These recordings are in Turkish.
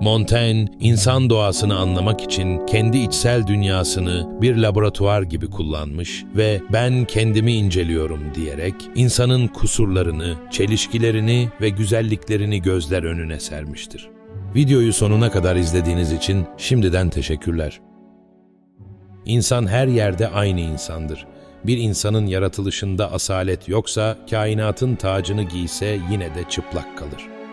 Montaigne, insan doğasını anlamak için kendi içsel dünyasını bir laboratuvar gibi kullanmış ve ben kendimi inceliyorum diyerek insanın kusurlarını, çelişkilerini ve güzelliklerini gözler önüne sermiştir. Videoyu sonuna kadar izlediğiniz için şimdiden teşekkürler. İnsan her yerde aynı insandır. Bir insanın yaratılışında asalet yoksa kainatın tacını giyse yine de çıplak kalır.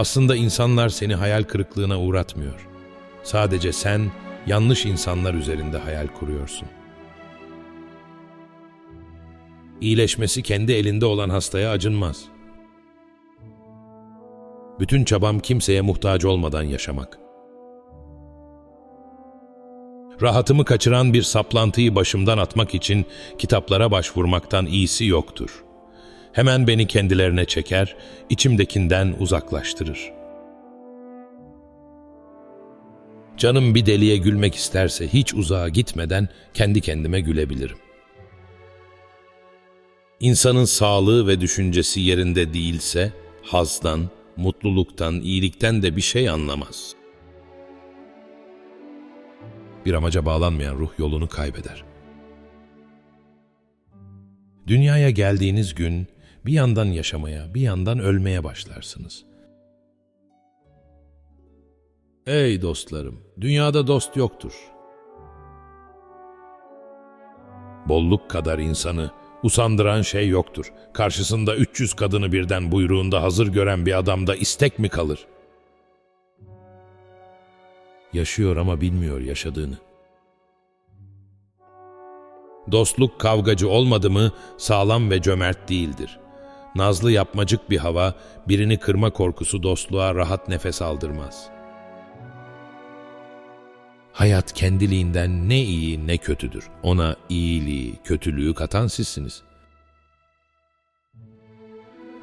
Aslında insanlar seni hayal kırıklığına uğratmıyor. Sadece sen yanlış insanlar üzerinde hayal kuruyorsun. İyileşmesi kendi elinde olan hastaya acınmaz. Bütün çabam kimseye muhtaç olmadan yaşamak. Rahatımı kaçıran bir saplantıyı başımdan atmak için kitaplara başvurmaktan iyisi yoktur. Hemen beni kendilerine çeker, içimdekinden uzaklaştırır. Canım bir deliye gülmek isterse hiç uzağa gitmeden kendi kendime gülebilirim. İnsanın sağlığı ve düşüncesi yerinde değilse hazdan, mutluluktan, iyilikten de bir şey anlamaz. Bir amaca bağlanmayan ruh yolunu kaybeder. Dünyaya geldiğiniz gün bir yandan yaşamaya, bir yandan ölmeye başlarsınız. Ey dostlarım, dünyada dost yoktur. Bolluk kadar insanı usandıran şey yoktur. Karşısında 300 kadını birden buyruğunda hazır gören bir adamda istek mi kalır? Yaşıyor ama bilmiyor yaşadığını. Dostluk kavgacı olmadı mı sağlam ve cömert değildir. Nazlı yapmacık bir hava, birini kırma korkusu dostluğa rahat nefes aldırmaz. Hayat kendiliğinden ne iyi ne kötüdür. Ona iyiliği, kötülüğü katan sizsiniz.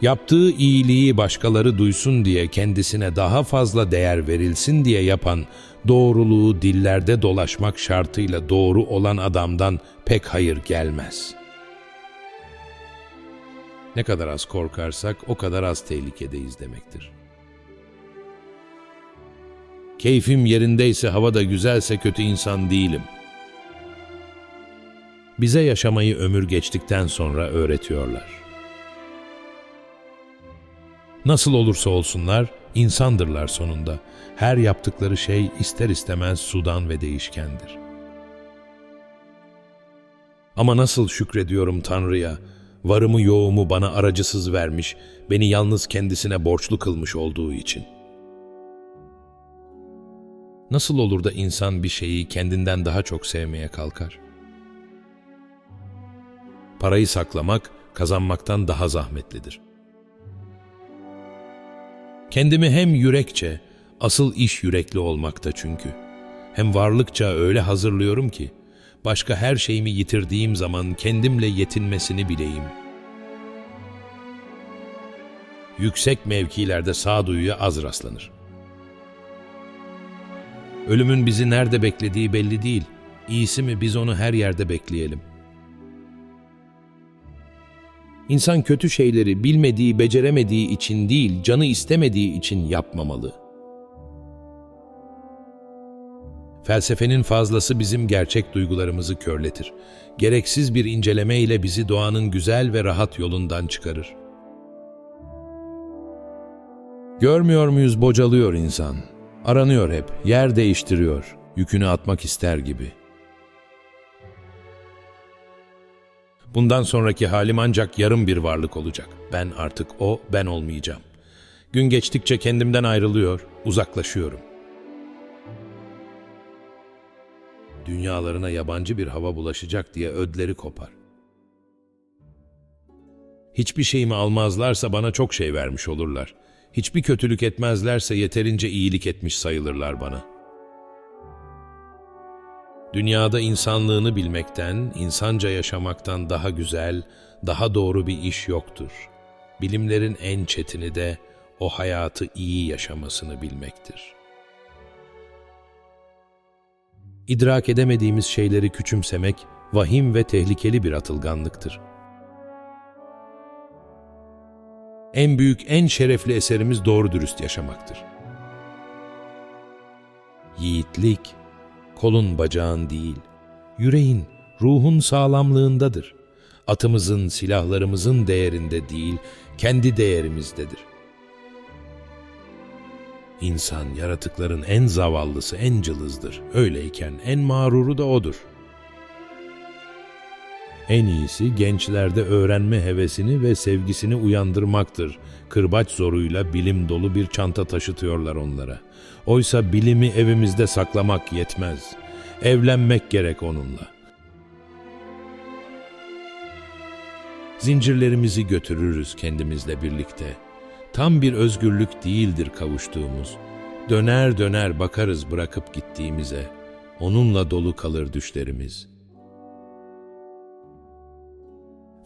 Yaptığı iyiliği başkaları duysun diye kendisine daha fazla değer verilsin diye yapan, doğruluğu dillerde dolaşmak şartıyla doğru olan adamdan pek hayır gelmez. Ne kadar az korkarsak o kadar az tehlikedeyiz demektir. Keyfim yerindeyse hava da güzelse kötü insan değilim. Bize yaşamayı ömür geçtikten sonra öğretiyorlar. Nasıl olursa olsunlar insandırlar sonunda. Her yaptıkları şey ister istemez sudan ve değişkendir. Ama nasıl şükrediyorum Tanrı'ya, varımı yoğumu bana aracısız vermiş, beni yalnız kendisine borçlu kılmış olduğu için. Nasıl olur da insan bir şeyi kendinden daha çok sevmeye kalkar? Parayı saklamak, kazanmaktan daha zahmetlidir. Kendimi hem yürekçe, asıl iş yürekli olmakta çünkü. Hem varlıkça öyle hazırlıyorum ki, başka her şeyimi yitirdiğim zaman kendimle yetinmesini bileyim. Yüksek mevkilerde sağduyuya az rastlanır. Ölümün bizi nerede beklediği belli değil. İyisi mi biz onu her yerde bekleyelim. İnsan kötü şeyleri bilmediği, beceremediği için değil, canı istemediği için yapmamalı. Felsefenin fazlası bizim gerçek duygularımızı körletir. Gereksiz bir inceleme ile bizi doğanın güzel ve rahat yolundan çıkarır. Görmüyor muyuz bocalıyor insan. Aranıyor hep, yer değiştiriyor, yükünü atmak ister gibi. Bundan sonraki halim ancak yarım bir varlık olacak. Ben artık o, ben olmayacağım. Gün geçtikçe kendimden ayrılıyor, uzaklaşıyorum. Dünyalarına yabancı bir hava bulaşacak diye ödleri kopar. Hiçbir şeyimi almazlarsa bana çok şey vermiş olurlar. Hiçbir kötülük etmezlerse yeterince iyilik etmiş sayılırlar bana. Dünyada insanlığını bilmekten, insanca yaşamaktan daha güzel, daha doğru bir iş yoktur. Bilimlerin en çetini de o hayatı iyi yaşamasını bilmektir. İdrak edemediğimiz şeyleri küçümsemek vahim ve tehlikeli bir atılganlıktır. En büyük, en şerefli eserimiz doğru dürüst yaşamaktır. Yiğitlik, kolun bacağın değil, yüreğin, ruhun sağlamlığındadır. Atımızın, silahlarımızın değerinde değil, kendi değerimizdedir. İnsan yaratıkların en zavallısı, en cılızdır. Öyleyken en mağruru da odur. En iyisi gençlerde öğrenme hevesini ve sevgisini uyandırmaktır. Kırbaç zoruyla bilim dolu bir çanta taşıtıyorlar onlara. Oysa bilimi evimizde saklamak yetmez. Evlenmek gerek onunla. Zincirlerimizi götürürüz kendimizle birlikte. Tam bir özgürlük değildir kavuştuğumuz. Döner döner bakarız bırakıp gittiğimize. Onunla dolu kalır düşlerimiz.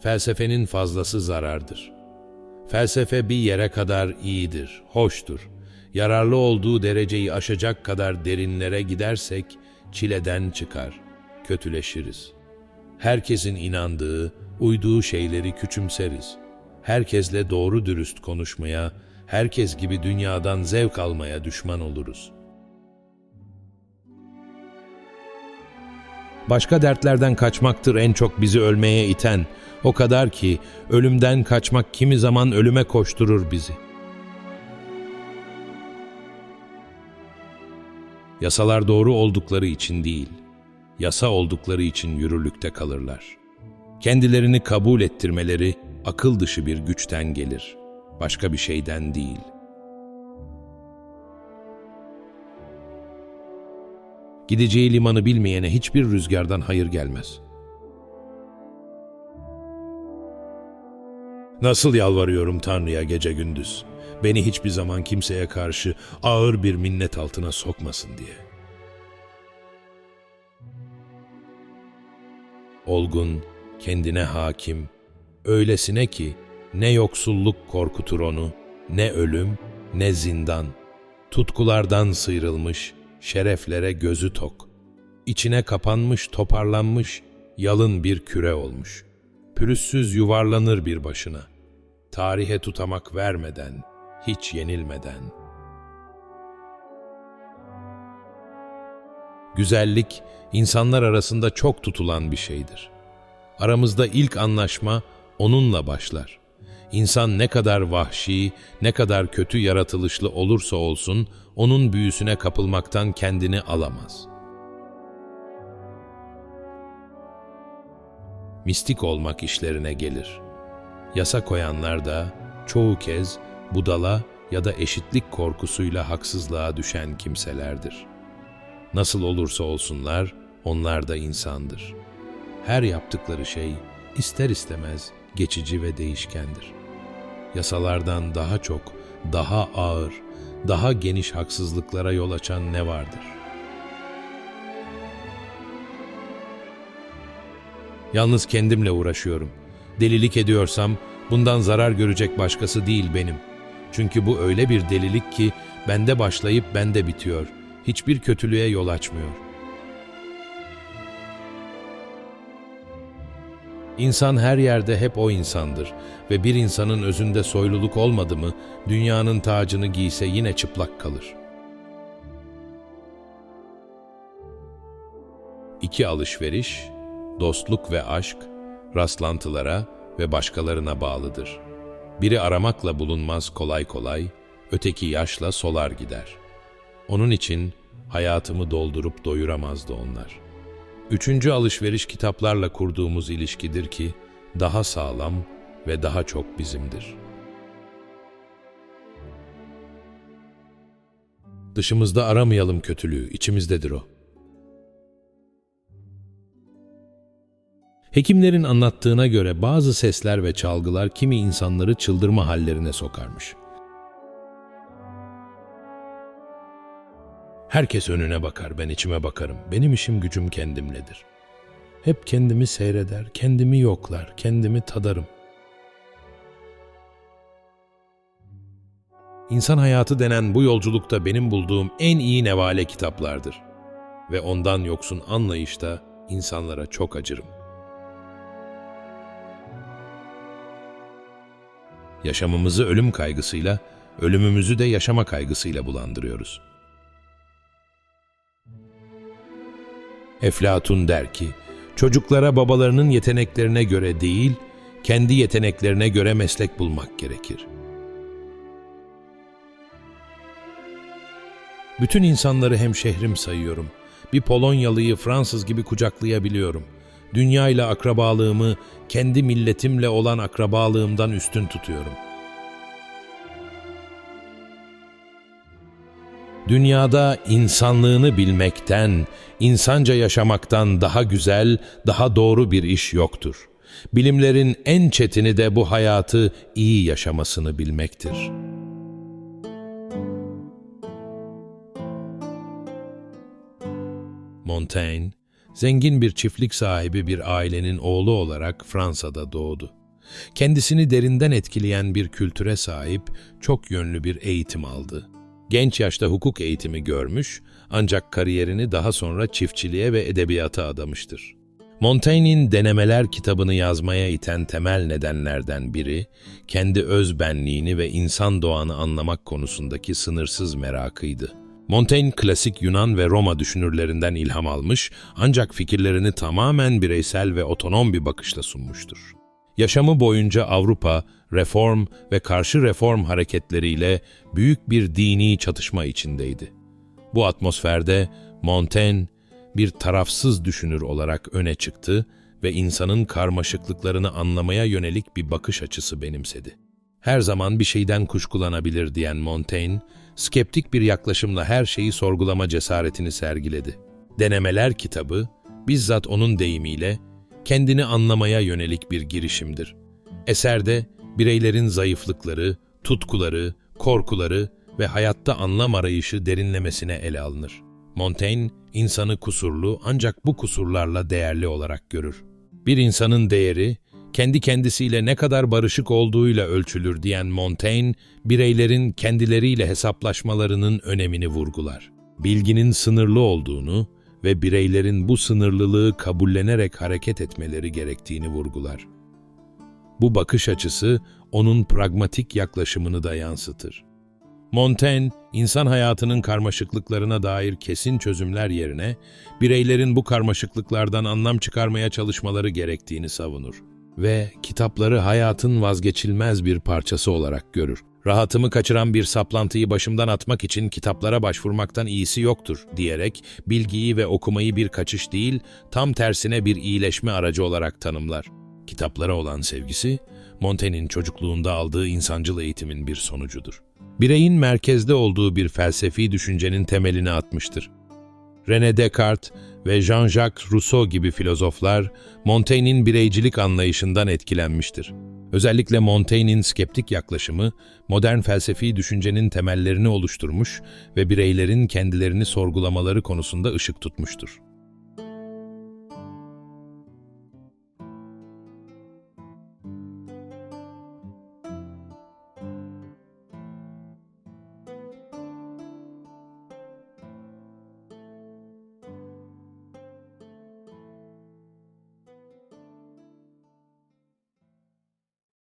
Felsefenin fazlası zarardır. Felsefe bir yere kadar iyidir, hoştur. Yararlı olduğu dereceyi aşacak kadar derinlere gidersek çileden çıkar, kötüleşiriz. Herkesin inandığı, uyduğu şeyleri küçümseriz. Herkesle doğru dürüst konuşmaya, herkes gibi dünyadan zevk almaya düşman oluruz. Başka dertlerden kaçmaktır en çok bizi ölmeye iten. O kadar ki ölümden kaçmak kimi zaman ölüme koşturur bizi. Yasalar doğru oldukları için değil, yasa oldukları için yürürlükte kalırlar. Kendilerini kabul ettirmeleri akıl dışı bir güçten gelir, başka bir şeyden değil. Gideceği limanı bilmeyene hiçbir rüzgardan hayır gelmez. Nasıl yalvarıyorum Tanrı'ya gece gündüz. Beni hiçbir zaman kimseye karşı ağır bir minnet altına sokmasın diye. Olgun, kendine hakim, öylesine ki ne yoksulluk korkutur onu, ne ölüm, ne zindan. Tutkulardan sıyrılmış, şereflere gözü tok. İçine kapanmış, toparlanmış, yalın bir küre olmuş. Pürüzsüz yuvarlanır bir başına. Tarihe tutamak vermeden, hiç yenilmeden. Güzellik, insanlar arasında çok tutulan bir şeydir. Aramızda ilk anlaşma onunla başlar. İnsan ne kadar vahşi, ne kadar kötü yaratılışlı olursa olsun, onun büyüsüne kapılmaktan kendini alamaz. Mistik olmak işlerine gelir. Yasa koyanlar da çoğu kez budala ya da eşitlik korkusuyla haksızlığa düşen kimselerdir. Nasıl olursa olsunlar, onlar da insandır. Her yaptıkları şey ister istemez geçici ve değişkendir. Yasalardan daha çok, daha ağır, daha geniş haksızlıklara yol açan ne vardır? Yalnız kendimle uğraşıyorum. Delilik ediyorsam bundan zarar görecek başkası değil benim. Çünkü bu öyle bir delilik ki bende başlayıp bende bitiyor. Hiçbir kötülüğe yol açmıyor. İnsan her yerde hep o insandır ve bir insanın özünde soyluluk olmadı mı dünyanın tacını giyse yine çıplak kalır. İki alışveriş, dostluk ve aşk, rastlantılara ve başkalarına bağlıdır. Biri aramakla bulunmaz kolay kolay, öteki yaşla solar gider. Onun için hayatımı doldurup doyuramazdı onlar. Üçüncü alışveriş kitaplarla kurduğumuz ilişkidir ki daha sağlam ve daha çok bizimdir. Dışımızda aramayalım kötülüğü, içimizdedir o. Hekimlerin anlattığına göre bazı sesler ve çalgılar kimi insanları çıldırma hallerine sokarmış. Herkes önüne bakar, ben içime bakarım. Benim işim gücüm kendimledir. Hep kendimi seyreder, kendimi yoklar, kendimi tadarım. İnsan hayatı denen bu yolculukta benim bulduğum en iyi nevale kitaplardır. Ve ondan yoksun anlayışta insanlara çok acırım. Yaşamımızı ölüm kaygısıyla, ölümümüzü de yaşama kaygısıyla bulandırıyoruz. Eflatun der ki, çocuklara babalarının yeteneklerine göre değil, kendi yeteneklerine göre meslek bulmak gerekir. Bütün insanları hemşehrim sayıyorum. Bir Polonyalıyı Fransız gibi kucaklayabiliyorum. Dünya ile akrabalığımı kendi milletimle olan akrabalığımdan üstün tutuyorum. Dünyada insanlığını bilmekten, insanca yaşamaktan daha güzel, daha doğru bir iş yoktur. Bilimlerin en çetini de bu hayatı iyi yaşamasını bilmektir. Montaigne, zengin bir çiftlik sahibi bir ailenin oğlu olarak Fransa'da doğdu. Kendisini derinden etkileyen bir kültüre sahip, çok yönlü bir eğitim aldı. Genç yaşta hukuk eğitimi görmüş ancak kariyerini daha sonra çiftçiliğe ve edebiyata adamıştır. Montaigne'in Denemeler kitabını yazmaya iten temel nedenlerden biri, kendi öz benliğini ve insan doğanı anlamak konusundaki sınırsız merakıydı. Montaigne klasik Yunan ve Roma düşünürlerinden ilham almış ancak fikirlerini tamamen bireysel ve otonom bir bakışla sunmuştur. Yaşamı boyunca Avrupa, reform ve karşı reform hareketleriyle büyük bir dini çatışma içindeydi. Bu atmosferde Montaigne bir tarafsız düşünür olarak öne çıktı ve insanın karmaşıklıklarını anlamaya yönelik bir bakış açısı benimsedi. Her zaman bir şeyden kuşkulanabilir diyen Montaigne, skeptik bir yaklaşımla her şeyi sorgulama cesaretini sergiledi. Denemeler kitabı, bizzat onun deyimiyle, kendini anlamaya yönelik bir girişimdir. Eserde bireylerin zayıflıkları, tutkuları, korkuları ve hayatta anlam arayışı derinlemesine ele alınır. Montaigne, insanı kusurlu ancak bu kusurlarla değerli olarak görür. Bir insanın değeri, kendi kendisiyle ne kadar barışık olduğuyla ölçülür diyen Montaigne, bireylerin kendileriyle hesaplaşmalarının önemini vurgular. Bilginin sınırlı olduğunu ve bireylerin bu sınırlılığı kabullenerek hareket etmeleri gerektiğini vurgular. Bu bakış açısı onun pragmatik yaklaşımını da yansıtır. Montaigne, insan hayatının karmaşıklıklarına dair kesin çözümler yerine, bireylerin bu karmaşıklıklardan anlam çıkarmaya çalışmaları gerektiğini savunur ve kitapları hayatın vazgeçilmez bir parçası olarak görür. Rahatımı kaçıran bir saplantıyı başımdan atmak için kitaplara başvurmaktan iyisi yoktur diyerek bilgiyi ve okumayı bir kaçış değil, tam tersine bir iyileşme aracı olarak tanımlar. Kitaplara olan sevgisi, Montaigne'in çocukluğunda aldığı insancıl eğitimin bir sonucudur. Bireyin merkezde olduğu bir felsefi düşüncenin temelini atmıştır. René Descartes ve Jean-Jacques Rousseau gibi filozoflar Montaigne'in bireycilik anlayışından etkilenmiştir. Özellikle Montaigne'in skeptik yaklaşımı modern felsefi düşüncenin temellerini oluşturmuş ve bireylerin kendilerini sorgulamaları konusunda ışık tutmuştur.